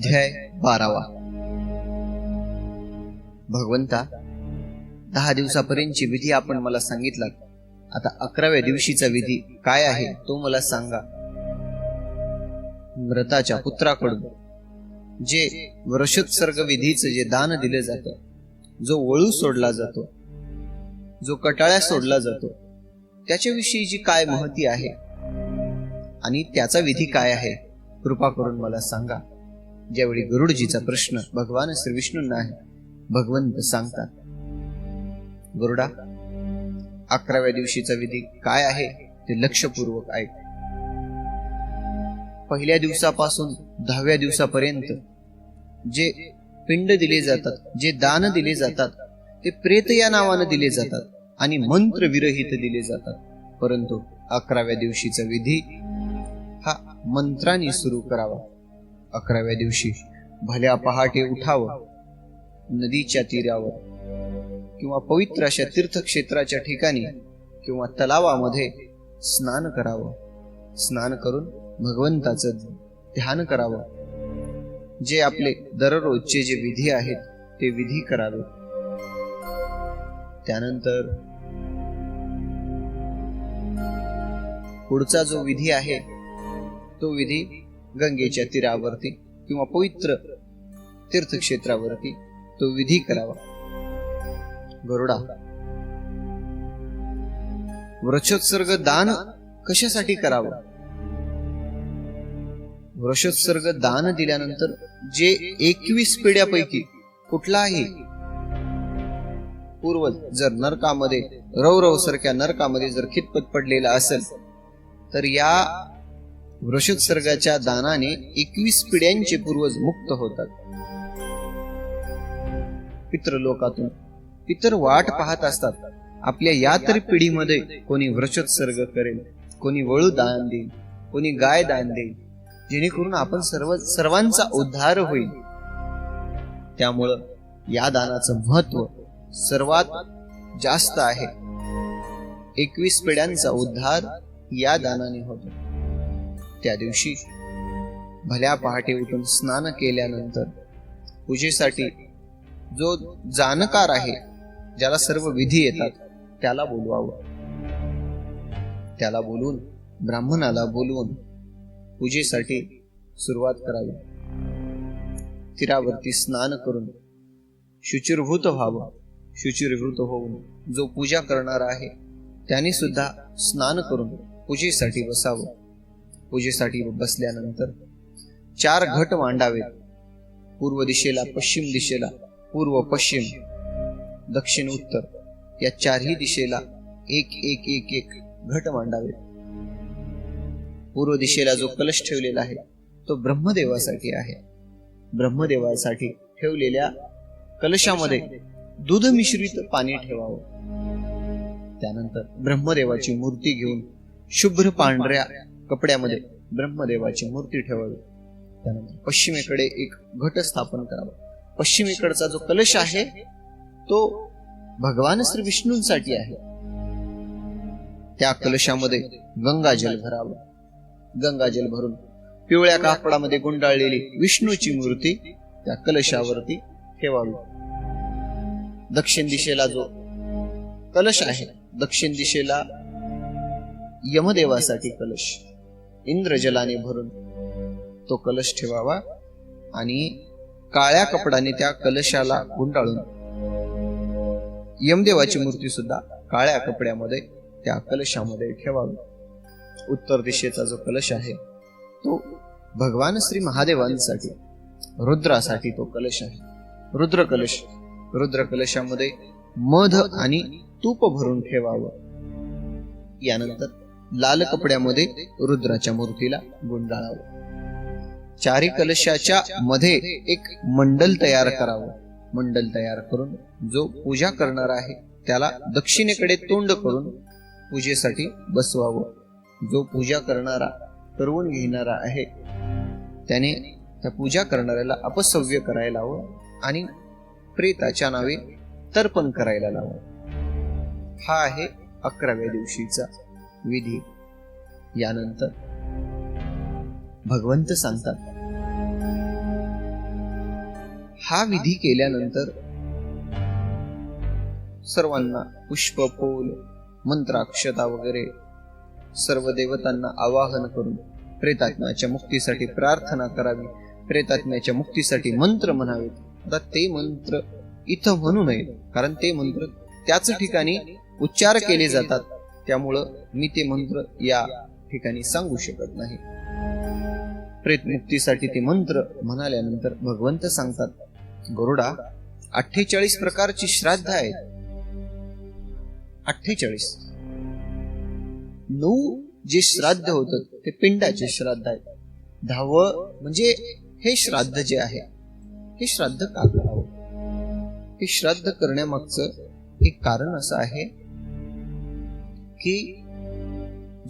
अध्याय बारावा. भगवंता दहा दिवसापर्यंतची विधी आपण मला सांगितला आता अकराव्या दिवशीचा विधी काय आहे तो मला सांगा. मृताच्या पुत्राकडून. जे वृषोत्सर्ग विधीचं जे दान दिलं जातं जो वळू सोडला जातो जो कटाळ्या सोडला जातो त्याच्याविषयी जी काय महती आहे आणि त्याचा विधी काय आहे कृपा करून मला सांगा. ज्यावेळी गरुडजीचा प्रश्न भगवान श्री विष्णूंना आहे भगवंत सांगतात गरुडा अकराव्या दिवशीचा विधी काय आहे ते लक्षपूर्वक ऐक. पहिल्या दिवसापासून दहाव्या दिवसापर्यंत जे पिंड दिले जातात जे दान दिले जातात ते प्रेत या नावानं दिले जातात आणि मंत्र विरहित दिले जातात. परंतु अकराव्या दिवशीचा विधी हा मंत्राने सुरू करावा. अकराव्या दिवशी भल्या पहाटे उठावं नदीच्या तीरावर किंवा पवित्र अशा तीर्थक्षेत्राच्या ठिकाणी किंवा तलावामध्ये स्नान करावं. स्नान करून भगवंताचं ध्यान करावं. जे आपले दररोजचे जे विधी आहेत ते विधी करावे. त्यानंतर पुढचा जो विधी आहे तो विधी गंगेच्या तीरावरती किंवा पवित्र तीर्थक्षेत्रावरती तो विधी करावा. गरुडा वृक्षोत्सर्ग दान कशासाठी करावं? वृषोत्सर्ग दान दिल्यानंतर जे एकवीस पिढ्यापैकी कुठलाही पूर्वज जर नरकामध्ये रवरव सारख्या नरकामध्ये जर खितपत पडलेला असेल तर या वृषोत्सर्गाच्या दानाने एकवीस पिढ्यांचे पूर्वज मुक्त होतात. पितृलोकातून पितर वाट पाहत असतात. आपल्या या तरी पिढीमध्ये कोणी वृषोत्सर्ग करेल कोणी वळू दान देईल कोणी गाय दान देईल जेणेकरून आपण सर्व सर्वांचा उद्धार होईल. त्यामुळं या दानाचं महत्त्व सर्वात जास्त आहे. एकवीस पिढ्यांचा उद्धार या दानाने होतो. त्या दिवशी भल्या पहाटे उठून स्नान केल्यानंतर पूजेसाठी जो जाणकार आहे ज्याला सर्व विधी येतात त्याला बोलवावं. त्याला बोलून ब्राह्मणाला बोलवून पूजेसाठी सुरुवात करावी. तीरावरती स्नान करून शुचिर्भूत व्हावं. शुचिर्भूत होऊन जो पूजा करणार आहे त्याने सुद्धा स्नान करून पूजेसाठी बसावं. पूजेसाठी बसल्यानंतर चार घट मांडावेत. पूर्व दिशेला पश्चिम दिशेला पूर्व पश्चिम दक्षिण उत्तर. या चारही दिशेला एक एक एक एक घट मांडावेत. पूर्व दिशेला जो कलश ठेवलेला आहे तो ब्रह्मदेवासाठी आहे. ब्रह्मदेवासाठी ठेवलेल्या कलशामध्ये दूध मिश्रित पाणी ठेवावं. त्यानंतर ब्रह्मदेवाची मूर्ती घेऊन शुभ्र पांढऱ्या कपड्यामध्ये ब्रह्मदेवाची मूर्ती ठेवावी. त्यानंतर पश्चिमेकडे एक घट स्थापन करावा. पश्चिमेकडचा जो कलश आहे तो भगवान श्री विष्णूंसाठी आहे. त्या कलशामध्ये गंगाजल भरावं. गंगाजल भरून पिवळ्या कापडामध्ये गुंडाळलेली विष्णूची मूर्ती त्या कलशावरती ठेवावी. दक्षिण दिशेला जो कलश आहे दक्षिण दिशेला यमदेवासाठी कलश. इंद्रजलाने भरून तो कलश ठेवावा आणि काळ्या कपडाने त्या कलशाला गुंडाळून यमदेवाची मूर्ती सुद्धा काळ्या कपड्यामध्ये त्या कलशामध्ये ठेवावी. उत्तर दिशेचा जो कलश आहे तो भगवान श्री महादेवांसाठी रुद्रासाठी तो कलश आहे. रुद्र कलश रुद्र कलशामध्ये मध आणि तूप भरून ठेवावं. यानंतर लाल कपड्यामध्ये रुद्राच्या मूर्तीला गुंडाळावं. चारी कलशाच्या मध्ये एक मंडल तयार करावं. मंडल तयार करून जो पूजा करणार आहे त्याला दक्षिणेकडे तोंड करून पूजेसाठी बसवावं. जो पूजा करणारा तरुण घेणारा आहे त्याने त्या पूजा करणाऱ्याला अपसव्य करायला हवं आणि प्रेताच्या नावे तर्पण करायला लावं. हा आहे अकराव्या दिवशीचा विधी. यानंतर भगवंत सांगतात हा विधी केल्यानंतर सर्वांना पुष्प फूल मंत्राक्षता वगैरे सर्व देवतांना आवाहन करून प्रेतात्म्याच्या मुक्तीसाठी प्रार्थना करावी. प्रेतात्म्याच्या मुक्तीसाठी मंत्र म्हणावेत. आता ते मंत्र इथं म्हणू नये कारण ते मंत्र त्याच ठिकाणी उच्चार केले जातात. त्यामुळं मी ते मंत्र या ठिकाणी सांगू शकत नाही. प्रेतमुक्तीसाठी ते मंत्र म्हणाल्यानंतर भगवंत सांगतात गरुडा अठ्ठेचाळीस प्रकारची श्राद्ध आहेत. अठ्ठेचाळीस. नऊ जे श्राद्ध होत ते पिंडाचे श्राद्ध आहेत. दहावं म्हणजे हे श्राद्ध जे आहे हे श्राद्ध का करावं? हे श्राद्ध करण्यामागचं एक कारण असं आहे की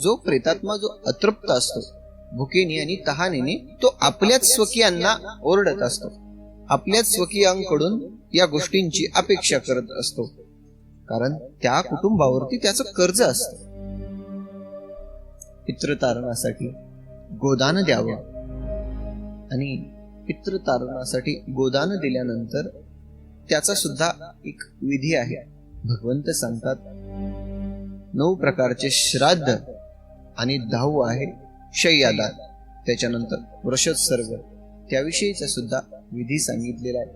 जो प्रेतात्मा जो अतृप्त असतो भुकेने आणि तहानेने तो आपल्याच स्वकीयांना ओरडत असतो. आपल्याच स्वकीयांकडून या गोष्टींची अपेक्षा करत असतो. कारण त्या कुटुंबावरती त्याचं कर्ज असत. पितृतारणासाठी गोदान द्यावं. आणि पितृतारणासाठी गोदान दिल्यानंतर त्याचा सुद्धा एक विधी आहे. भगवंत सांगतात नऊ प्रकारचे श्राद्ध आणि दहावं आहे शय्यादान त्याच्यानंतर वृषद सर्व त्याविषयीचा सुद्धा विधी सांगितलेला आहे.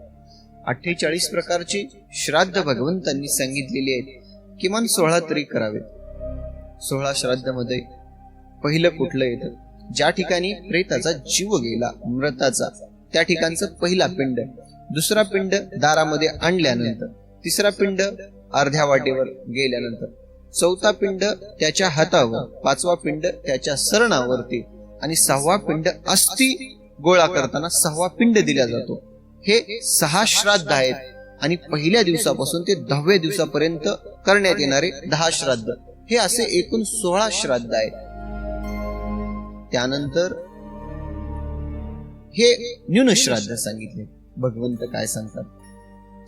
अठ्ठेचाळीस प्रकारचे श्राद्ध भगवंतांनी सांगितलेले आहेत. किमान सोळा तरी करावेत. सोळा श्राद्धामध्ये पहिलं कुठलं येतं? ज्या ठिकाणी प्रेताचा जीव गेला मृताचा त्या ठिकाणचं पहिला पिंड. दुसरा पिंड दारामध्ये आणल्यानंतर. तिसरा पिंड अर्ध्या वाटेवर गेल्यानंतर. चौथा पिंड त्याच्या हातावर पाचवा पिंड त्याच्या सरणावरती आणि सहावा पिंड अस्थि गोळा करताना सहावा पिंड दिला जातो. हे सहा श्राद्ध आहेत आणि पहिल्या दिवसापासून ते दहाव्या दिवसापर्यंत करण्यात येणारे दहा श्राद्ध हे असे एकूण सोळा श्राद्ध आहेत. त्यानंतर हे न्यून श्राद्ध सांगितले. भगवंत काय सांगतात?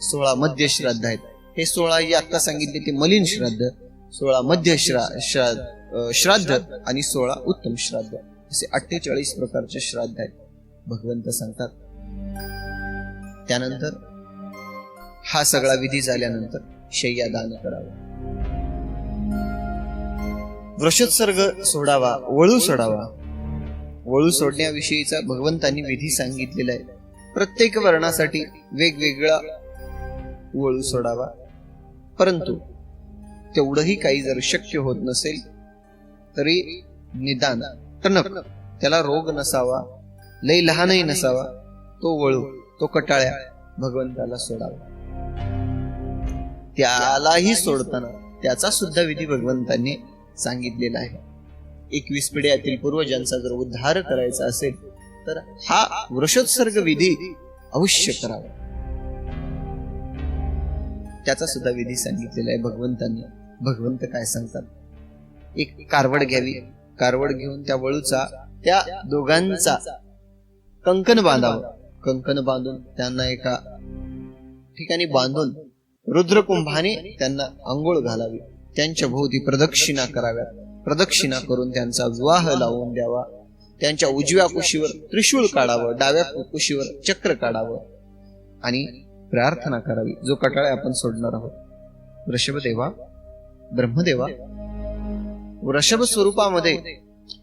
सोळा मध्य श्राद्ध आहेत. हे सोळा हे आता सांगितले ते मलिन श्राद्ध सोळा मध्य श्रा श्राद्ध श्राद्ध आणि सोळा उत्तम श्राद्ध. असे अठ्ठेचाळीस प्रकारचे श्राद्ध आहेत. भगवंत सांगतात. त्यानंतर हा सगळा विधी झाल्यानंतर शय्या दान करावा. वृषोत्सर्ग सोडावा वळू सोडावा. वळू सोडण्याविषयीचा भगवंतांनी विधी सांगितलेला आहे. प्रत्येक वर्णासाठी वेगवेगळा वळू सोडावा. परंतु तेवढंही काही जर शक्य होत नसेल तरी निदान टणक त्याला रोग नसावा लय लहानही नसावा तो वळू तो कटाळ्या भगवंताला सोडावा. त्यालाही सोडताना त्याचा सुद्धा विधी भगवंतांनी सांगितलेला आहे. एकवीस पिढ्यातील पूर्वजांचा जर उद्धार करायचा असेल तर हा वृषोत्सर्ग विधी अवश्य करावा. त्याचा सुद्धा विधी सांगितलेला आहे भगवंतांनी. भगवंत काय सांगतात? एक कारवड घ्यावी. कारवड घेऊन त्या वळूचा त्या दोघांचा कंकण बांधावं. कंकण बांधून त्यांना एका ठिकाणी बांधून रुद्रकुंभाने त्यांना आंघोळ घालावी. त्यांच्या भोवती प्रदक्षिणा कराव्यात. प्रदक्षिणा करून त्यांचा विवाह लावून द्यावा. त्यांच्या उजव्या कुशीवर त्रिशूळ काढावं. डाव्या कुशीवर चक्र काढावं. आणि प्रार्थना करावी. जो कटाळे आपण सोडणार आहोत. वृषभदेवा ब्रह्मदेवा वृषभ स्वरूपामध्ये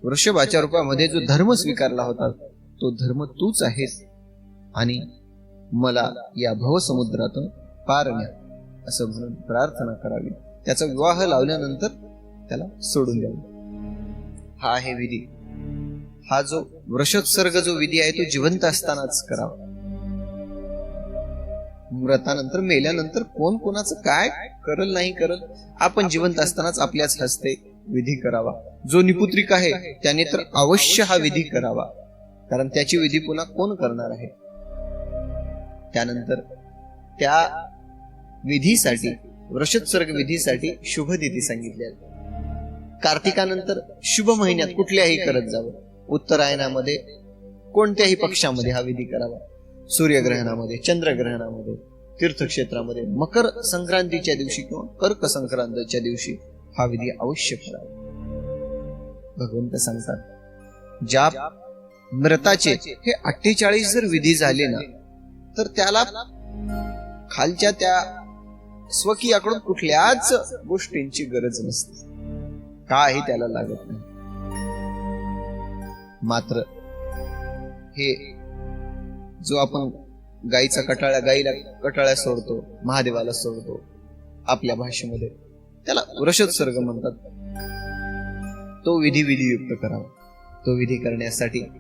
वृषभाच्या रूपामध्ये जो धर्म स्वीकारला होता तो धर्म तूच आहेस आणि मला या भवसमुद्रातून पार न्या असं म्हणून प्रार्थना करावी. त्याचा विवाह लावल्यानंतर त्याला सोडून द्यावे. हा आहे विधी. हा जो वृषोत्सर्ग जो विधी आहे तो जिवंत असतानाच करावा. मृतानंतर मेल्यानंतर कोण कोणाचं काय करल नाही करल आपण जिवंत असतानाच आपल्याच हस्ते विधी करावा. जो निपुत्रिक आहे त्याने तर अवश्य हा विधी करावा. कारण त्याची विधी पुन्हा कोण करणार आहे? त्यानंतर त्या विधीसाठी वृषोत्सर्ग विधीसाठी शुभ तिथी सांगितली आहे कार्तिकानंतर शुभ महिन्यात कुठल्याही करत जावं. उत्तरायणामध्ये कोणत्याही पक्षामध्ये हा विधी करावा. सूर्यग्रहणामध्ये चंद्रग्रहणामध्ये तीर्थक्षेत्रामध्ये मकर संक्रांतीच्या दिवशी किंवा कर्क संक्रांतीच्या दिवशी हा विधी अवश्य करावा. भगवंत सांगतात ज्या मृताचे हे अठ्ठेचाळीस जर विधी झाले ना तर त्याला खालच्या त्या स्वकीयाकडून कुठल्याच गोष्टींची गरज नसते. काही त्याला लागत नाही. मात्र हे जो आपण गाईचा कटाळा गाईला कटाळ्या सोडतो महादेवाला सोडतो आपल्या भाषेमध्ये त्याला वृषोत्सर्ग म्हणतात. तो विधी विधियुक्त करावा. तो विधी करण्यासाठी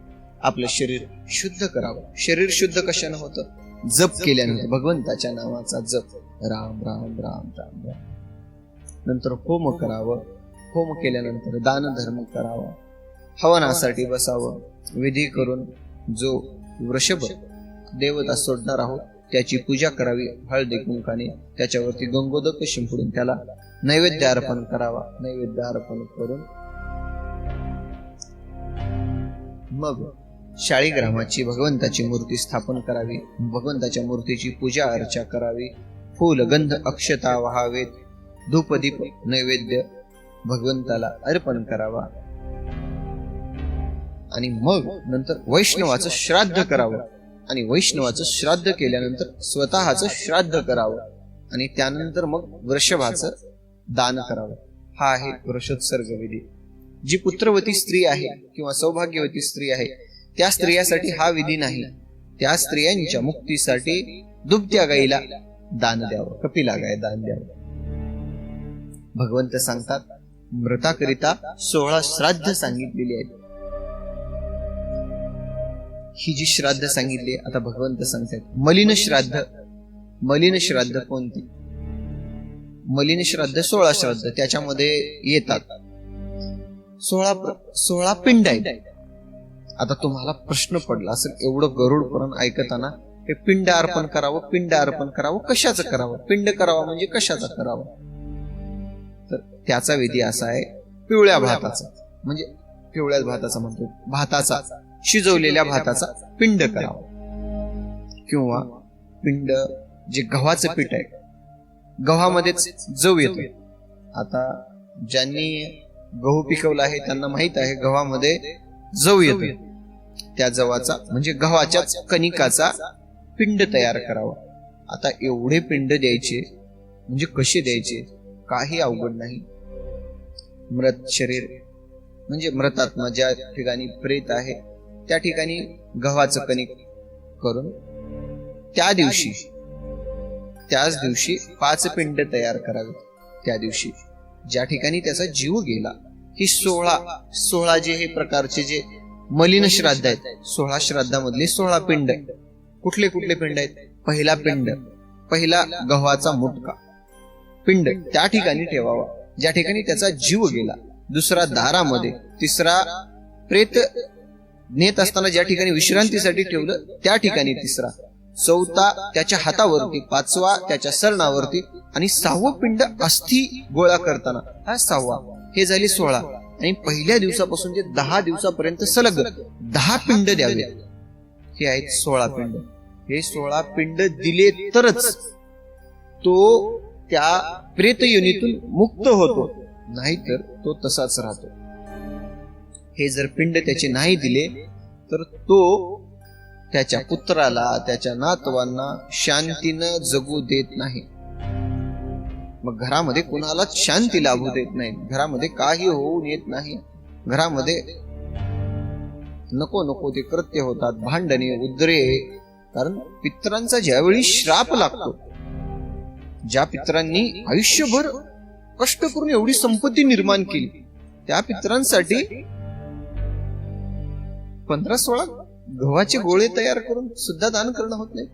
आपलं शरीर शुद्ध करावं. शरीर शुद्ध कशानं होतं? जप केल्यानंतर. भगवंताच्या नावाचा जप. राम राम राम राम राम. नंतर होम करावं. होम केल्यानंतर दान धर्म करावा. हवनासाठी बसावं. विधी करून जो वृषभ देवता सोडणार आहोत. त्याची पूजा करावी. हळदी कुंकाने त्याच्यावरती गंगोदक शिंपडून त्याला नैवेद्य अर्पण करावा. नैवेद्य अर्पण करून मग शाळीग्रामाची भगवंताची मूर्ती स्थापन करावी. भगवंताच्या मूर्तीची पूजा अर्चा करावी. फूल गंध अक्षता व्हावेत. धूपदीप नैवेद्य भगवंताला अर्पण करावा. आणि मग नंतर वैष्णवाचं श्राद्ध करावं. आणि वैष्णवाचं श्राद्ध केल्यानंतर स्वतःच श्राद्ध करावं. आणि त्यानंतर मग वृषभाचं दान करावं. हा आहे वृषोत्सर्ग विधी जी पुत्रवती स्त्री आहे किंवा सौभाग्यवती स्त्री आहे त्या स्त्रियासाठी हा विधी नाही. त्या स्त्रियांच्या मुक्तीसाठी दुभत्या गाईला दान द्यावं कपिला गाय दान द्यावं. भगवंत सांगतात मृताकरिता सोळा श्राद्ध सांगितलेली आहेत. ही जी श्राद्ध सांगितली आता भगवंत सांगतात मलिन श्राद्ध. मलिन श्राद्ध कोणती? मलिन श्राद्ध सोळा श्राद्ध त्याच्यामध्ये येतात. सोळा सोळा पिंड आहेत. आता तुम्हाला प्रश्न पडला असेल एवढं गरुड पुराण ऐकताना हे पिंड अर्पण करावं पिंड अर्पण करावं कशाचं करावं? पिंड करावं म्हणजे कशाचा करावं? तर त्याचा विधी असा आहे पिवळ्या भाताचा. म्हणजे पिवळ्या भाताचा म्हणतो भाताचा. शिजवलेल्या भाताचा पिंड करावा. किंवा पिंड जे गव्हाचं पीठ आहे गव्हामध्येच जव येतो. आता ज्यांनी गहू पिकवला आहे त्यांना माहीत आहे गव्हामध्ये जव येतो. त्या जवाचा म्हणजे गव्हाच्याच कणिकाचा पिंड तयार करावा. आता एवढे पिंड द्यायचे म्हणजे कसे द्यायचे काही अवघड नाही. मृत शरीर म्हणजे मृतात्मा ज्या ठिकाणी प्रेत आहे त्या ठिकाणी गव्हाचं कणिक करून त्या दिवशी त्याच दिवशी पाच पिंड तयार करावे. त्या दिवशी ज्या ठिकाणी त्याचा जीव गेला ही सोळा सोळा जे हे प्रकारचे जे मलिन श्राद्ध आहेत सोळा श्राद्धामधले सोळा पिंड कुठले कुठले पिंड आहेत? पहिला पिंड पहिला गव्हाचा मुटका. पिंड त्या ठिकाणी ठेवावा. ज्या ठिकाणी त्याचा जीव गेला दुसरा दारामध्ये तिसरा प्रेत नेत असताना ज्या ठिकाणी विश्रांतीसाठी ठेवलं त्या ठिकाणी तिसरा. चौथा त्याच्या हातावरती पाचवा त्याच्या सरणावरती आणि सहावं पिंड अस्थि गोळा करताना हा सहावा. हे झाले सोळा. आणि पहिल्या दिवसापासून जे दहा दिवसापर्यंत सलग दहा पिंड द्यावे. हे आहेत सोळा पिंड. हे सोळा पिंड दिले तरच तो त्या प्रेत योनीतून मुक्त होतो. नाहीतर तो तसाच राहतो. हे जर पिंड त्याचे नाही दिले तर तो त्याच्या पुत्राला त्याच्या नातवांना शांतीनं जगू देत नाही. मग घरामध्ये कुणालाच शांती लाभू देत नाही. घरामध्ये काही होऊन येत नाही. घरामध्ये नको नको ते कृत्य होतात भांडणे उद्रे. कारण पित्रांचा ज्यावेळी श्राप लागतो ज्या पित्रांनी आयुष्यभर कष्ट करून एवढी संपत्ती निर्माण केली त्या पित्रांसाठी पंधरा सोळा गव्हाचे गोळे तयार करून सुद्धा दान करणं होत नाही?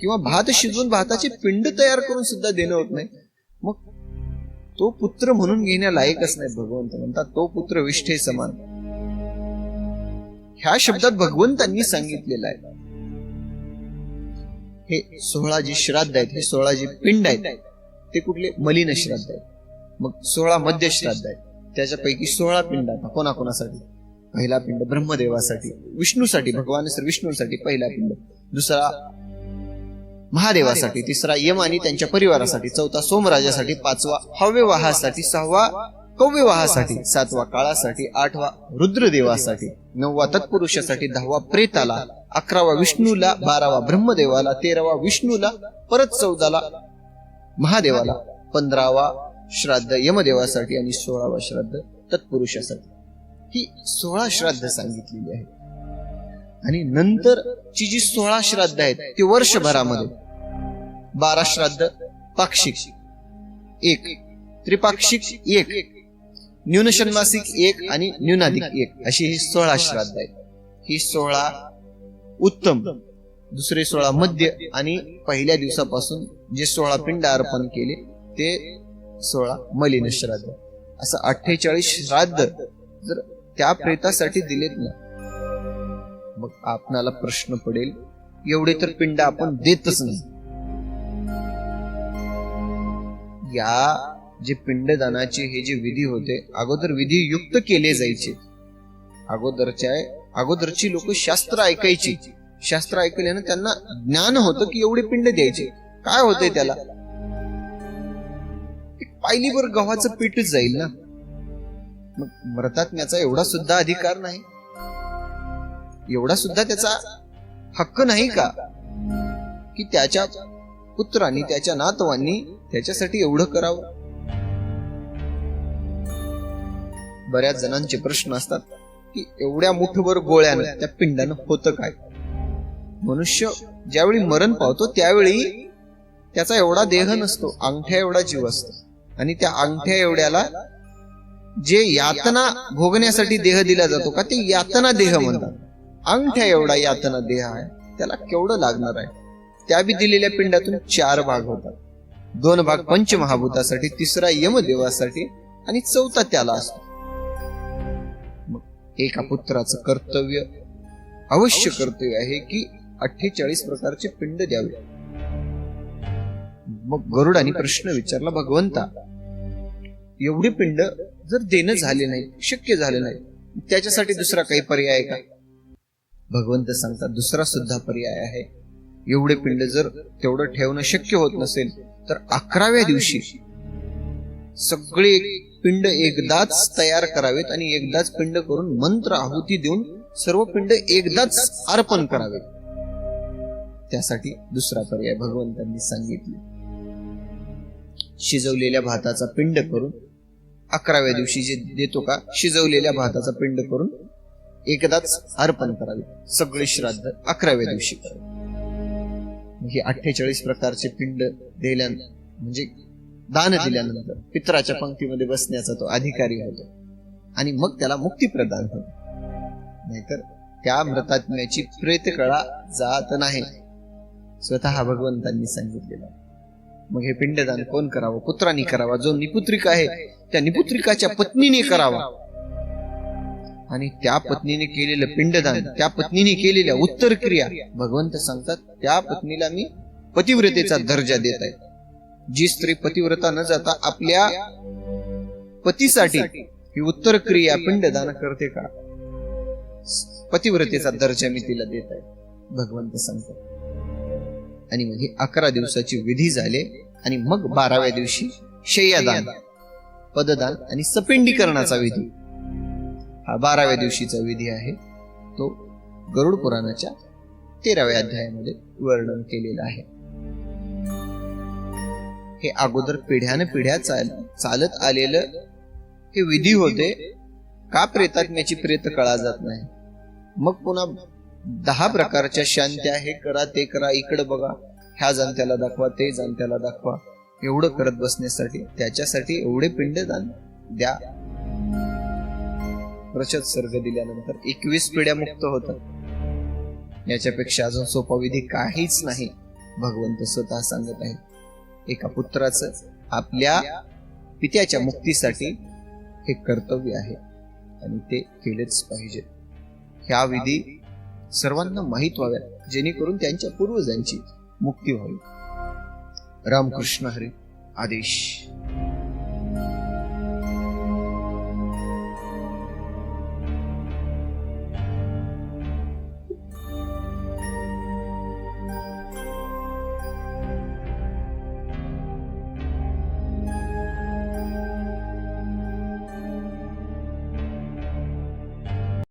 किंवा भात शिजवून भाताचे पिंड तयार करून सुद्धा देणं होत नाही? मग तो पुत्र म्हणून घेण्या लायकच नाही भगवंत. म्हणतात तो पुत्र विष्ठे समान. ह्या शब्दात भगवंतांनी सांगितलेलं आहे. हे सोळा जे श्राद्ध आहेत हे सोळा जे पिंड आहेत ते कुठले? मलिन श्राद्ध आहेत. मग सोळा मध्य श्राद्ध आहेत. त्याच्यापैकी सोळा पिंड आता कोणाकोणासाठी? पहिला पिंड ब्रह्मदेवासाठी विष्णूसाठी भगवान श्री विष्णूसाठी पहिला पिंड. दुसरा महादेवासाठी तिसरा यम आणि त्यांच्या परिवारासाठी चौथा सोमराजासाठी पाचवा हव्यवाहासाठी सहावा कव्यवाहासाठी सातवा काळासाठी आठवा रुद्रदेवासाठी नववा तत्पुरुषासाठी दहावा प्रेताला अकरावा विष्णूला बारावा ब्रह्मदेवाला तेरावा विष्णूला परत चौदाला महादेवाला पंधरावा श्राद्ध यमदेवासाठी आणि सोळावा श्राद्ध तत्पुरुषासाठी. ही सोळा श्राद्ध सांगितलेली आहे. आणि नंतरची जी सोळा श्राद्ध आहेत ती वर्षभरामध्ये. बारा श्राद्ध पाक्षिक एक त्रिपाक्षिक एक न्यूनषन्मासिक एक आणि न्यूनाधिक एक अशी ही सोळा श्राद्ध आहेत. ही सोळा उत्तम दुसरे सोळा मध्य आणि पहिल्या दिवसापासून जे सोळा पिंड अर्पण केले ते सोळा मलिन श्राद्ध. असं अठ्ठेचाळीस श्राद्ध जर त्या प्रेतासाठी दिलेत ना. मग आपणाला प्रश्न पडेल एवढे तर पिंड आपण देतच नाही. या जे पिंडदानाचे हे जे विधी होते अगोदर विधी युक्त केले जायचे. अगोदरच्या अगोदरची लोक शास्त्र ऐकायची. शास्त्र ऐकल्यानं त्यांना ज्ञान होतं की एवढे पिंड द्यायचे. काय होतंय त्याला? पायलीवर गव्हाचं पीठच जाईल ना. मृतात्म्याचा एवढा सुद्धा अधिकार नाही? एवढा सुद्धा त्याचा हक्क नाही का? की त्याच्या पुत्रांनी त्याच्या नातवांनी त्याच्यासाठी एवढं करावं? बऱ्याच जणांचे प्रश्न असतात की एवढ्या मुठभर गोळ्यानं त्या पिंडानं होतं काय? मनुष्य ज्यावेळी मरण पावतो त्यावेळी त्याचा एवढा देह नसतो अंगठ्या एवढा जीव असतो. आणि त्या अंगठ्या एवढ्याला जे यातना भोगण्यासाठी देह दिला जातो का ते यातना देह म्हणतात. अंगठ्या एवढा यातना देह आहे त्याला केवढं लागणार आहे? त्या बी दिलेल्या पिंडातून चार भाग होतात. दोन भाग पंचमहाभूतासाठी तिसरा यमदेवासाठी आणि चौथा त्याला असतो. मग एका पुत्राचं कर्तव्य अवश्य कर्तव्य आहे की अठ्ठेचाळीस प्रकारचे पिंड द्यावे. मग गरुडाने प्रश्न विचारला भगवंता एवढे पिंड जर देणं झाले नाही शक्य झाले नाही त्याच्यासाठी दुसरा काही पर्याय का? भगवंत सांगतात दुसरा सुद्धा पर्याय आहे. एवढे पिंड जर तेवढं ठेवणं शक्य होत नसेल तर अकराव्या दिवशी सगळे पिंड एकदाच तयार करावेत आणि एकदाच पिंड करून मंत्र आहुती देऊन सर्व पिंड एकदाच अर्पण करावेत त्यासाठी दुसरा पर्याय भगवंतांनी सांगितले. शिजवलेल्या भाताचा पिंड करून अकराव्या दिवशी जे देतो का शिजवलेल्या भाताचा पिंड करून एकदाच अर्पण करावे. सगळे श्राद्ध अकराव्या दिवशी करावे हे अठ्ठेचाळीस प्रकारचे पिंड दिल्या म्हणजे दान दिल्यानंतर पित्राच्या पंक्तीमध्ये बसण्याचा तो अधिकारी होतो. आणि मग त्याला मुक्ती प्रदान होतो. नाहीतर त्या मृतात्म्याची प्रेतकळा जात नाही. स्वतः भगवंतांनी सांगितलेलं मग हे पिंडदान कोण करावं? पुत्रांनी करावा. जो निपुत्रिका आहे त्या निपुत्रिकाच्या पत्नीने करावा. आणि त्या पत्नीने केलेलं पिंडदान त्या पत्नीने केलेल्या उत्तर क्रिया भगवंत सांगतात त्या पत्नीला मी पतिव्रतेचा दर्जा देत आहे जी स्त्री पतिव्रता न जाता आपल्या पतीसाठी ही उत्तर क्रिया पिंडदान करते का? पतिव्रतेचा दर्जा मी तिला देत आहे भगवंत सांगतात. आणि मग हे अकरा दिवसाची विधी झाले आणि मग बाराव्या दिवशी शय्यादान. पददान आणि सपिंडीकरणाचा विधी. हा बाराव्या दिवशीचा विधी आहे. तो गरुड पुराणाच्या तेराव्या अध्यायामध्ये वर्णन केलेलं आहे. हे अगोदर पिढ्यान पिढ्या चाल चालत आलेलं हे विधी होते. का प्रेतात्म्याची प्रेत कळा जात नाही? मग पुन्हा दहा प्रकारच्या शांत्या हे करा ते करा इकडं बघा ह्या जाणत्याला दाखवा ते जाणत्याला दाखवा. एवढं करत बसण्यासाठी त्याच्यासाठी एवढे पिंडदान द्या. प्रचत सर्ग दिल्यानंतर एकवीस पिढ्या मुक्त होतात. याच्यापेक्षा अजून सोपा विधी काहीच नाही भगवंत स्वतः सांगत आहे एका पुत्राचं आपल्या पित्याच्या मुक्तीसाठी हे कर्तव्य आहे आणि ते केलेच पाहिजे. ह्या विधी सर्वांना माहीत व्हाव्या जेणेकरून त्यांच्या पूर्वजांची मुक्ती व्हावी. रामकृष्ण हरी आदेश.